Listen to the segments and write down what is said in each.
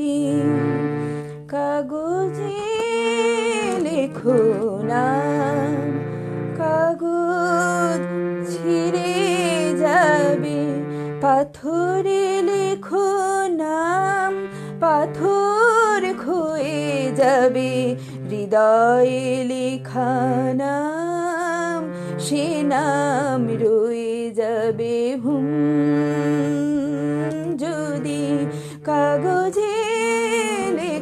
দিন কাগজে লেখো না কাগজ ছিঁড়ে যাবে, পাথরে লেখো নাম। পাথর খয়ে যাবে, হৃদয়ে লিখানাম সে নাম রয়ে যাবে। হুম, যদি কাগজে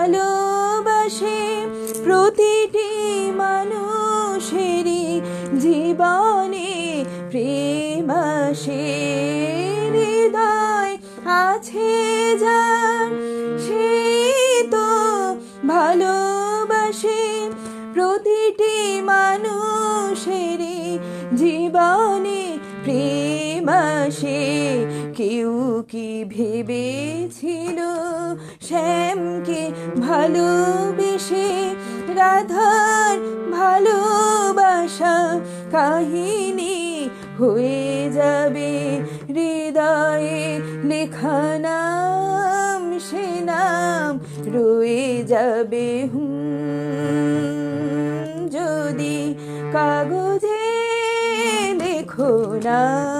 ভালোবাসে প্রতিটি মানুষেরই জীবনে প্রেম আসে। হৃদয় আছে যার, সে তো ভালোবাসে প্রতিটি মানুষেরই জীবনে প্রেম আসে। কেউ কি ভেবেছিল? শ্যামকে ভালোবেসে? রাধার ভালোবাসা কাহিনী হয়ে যাবে। হৃদয়ে লেখা নাম, সে নাম রয়ে যাবে। যদি কাগজে লেখো না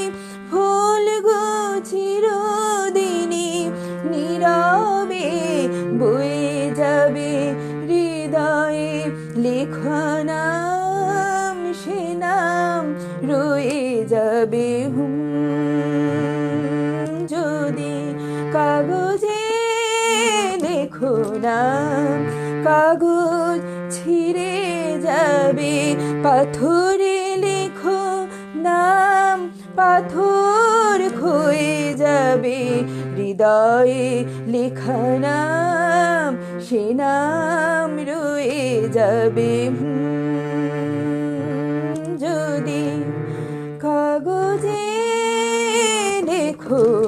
হৃদয়ে লেখা নাম সে নাম রয়ে যাবে হুম। যদি কাগজে লেখো নাম কাগজ ছিঁড়ে যাবে। পাথরে লেখো নাম পাথর ক্ষয়ে যাবে। হৃদয়ে লেখা সে নাম রয়ে যাবে যদি কাগজে লেখো।